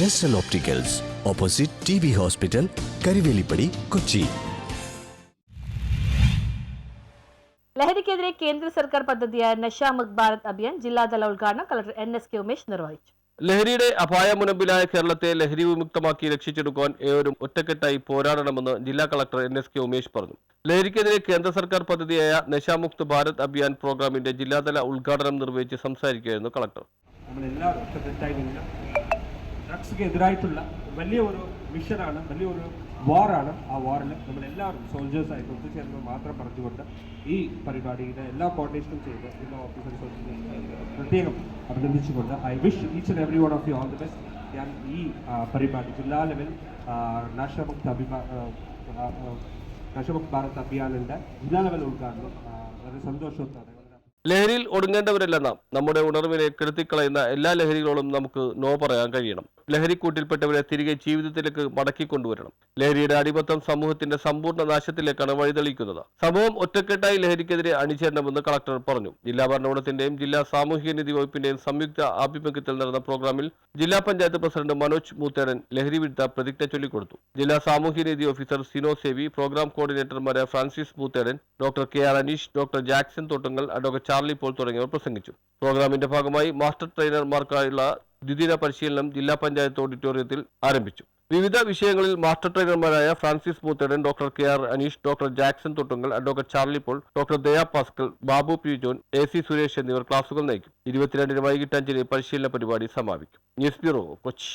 ജസ്റ്റൽ opticals opposite T B hospital Karivelippady Kochi ലഹരിക്കെതിരെ കേന്ദ്ര സർക്കാർ പദ്ധതിയായ നഷാമുഖ് ഭാരത് അഭിയാൻ ജില്ലാതല ഉദ്ഘാടനം collector N S K Umesh നിർവഹിച്ചു. ലഹരിയുടെ അപായ മുനമ്പിലായ കേരളത്തെ ലഹരി വിമുക്തമാക്കി രക്ഷിച്ചെടുക്കുവാൻ ഏവരും ഒറ്റക്കെട്ടായി പോരാടണമെന്ന് ജില്ലാ collector N S K Umesh പറഞ്ഞു. ലഹരിക്കെതിരെ കേന്ദ്ര സർക്കാർ പദ്ധതിയായ നശാമുക്ത് ഭാരത് അഭിയാൻ പ്രോഗ്രാമിന്റെ ജില്ലാതല ഉദ്ഘാടനം നിർവഹിച്ച് സംസാരിക്കുകയായിരുന്നു കളക്ടർ. ഡ്രഗ്സ്ക്ക് എതിരായിട്ടുള്ള വലിയ ഒരു മിഷനാണ് വലിയൊരു വാറാണ് ആ വാറിൽ നമ്മളെല്ലാവരും സോൾജേഴ്സായിട്ട് ഒത്തുചേർന്ന് മാത്രം പറഞ്ഞുകൊണ്ട് ഈ പരിപാടിയുടെ എല്ലാ കോർഡിനേഷനും ചെയ്ത് എല്ലാ ഓഫീസേഴ്സ് പ്രത്യേകം അഭിനന്ദിച്ചുകൊണ്ട് I wish each and every one of you all the best ഞാൻ ഈ പരിപാടി ജില്ലാ ലെവൽ നാഷമുക്ത അഭിമാ നാഷമുക്ത് ഭാരത് അഭിയാനിന്റെ ജില്ലാ ലെവൽ ഉദ്ഘാടനം വളരെ സന്തോഷത്തോടെ വളരെ ലഹരിയിൽ ഒടുങ്ങേണ്ടവരല്ല നാം. നമ്മുടെ ഉണർവിനെ കെടുത്തിക്കളയുന്ന എല്ലാ ലഹരികളോടും നമുക്ക് നോ പറയാൻ കഴിയണം. ലഹരിക്കൂട്ടിൽപ്പെട്ടവരെ തിരികെ ജീവിതത്തിലേക്ക് മടക്കിക്കൊണ്ടുവരണം ലഹരിയുടെ അടിമത്തം സമൂഹത്തിന്റെ സമ്പൂർണ നാശത്തിലേക്കാണ് വഴിതെളിക്കുന്നത്. സമൂഹം ഒറ്റക്കെട്ടായി ലഹരിക്കെതിരെ അണിചേരണമെന്ന് കളക്ടർ പറഞ്ഞു. ജില്ലാ ഭരണകൂടത്തിന്റെയും ജില്ലാ സാമൂഹിക സാമൂഹികനീതി വകുപ്പിന്റെയും സംയുക്ത ആഭിമുഖ്യത്തിൽ നടന്ന പ്രോഗ്രാമിൽ ജില്ലാ പഞ്ചായത്ത് പ്രസിഡന്റ് മനോജ് മൂത്തേടൻ ലഹരി വിരുദ്ധ പ്രതിജ്ഞ ചൊല്ലിക്കൊടുത്തു. ജില്ലാ സാമൂഹ്യനീതി ഓഫീസർ സിനോ Sevi programme കോർഡിനേറ്റർമാരായ Francis Moothedan doctor K R Anish doctor Jackson Thottangal advocate Charlie Paul തുടങ്ങിയവർ പ്രസംഗിച്ചു. പ്രോഗ്രാമിന്റെ ഭാഗമായി മാസ്റ്റർ ട്രെയിനർമാർക്കായുള്ള ദ്വിദിന പരിശീലനം ജില്ലാ പഞ്ചായത്ത് ഓഡിറ്റോറിയത്തിൽ ആരംഭിച്ചു. വിവിധ വിഷയങ്ങളിൽ master ട്രെയിനർമാരായ Francis Moothedan doctor K R Anish doctor Jackson Thottungal advocate Charlie Paul doctor Daya Pascal Babu P John A C Suresh എന്നിവർ ക്ലാസുകൾ നയിക്കും. ഇരുപത്തിരണ്ടിന് വൈകിട്ട് അഞ്ചിന് പരിശീലന പരിപാടി സമാപിക്കും. News bureau Kochi.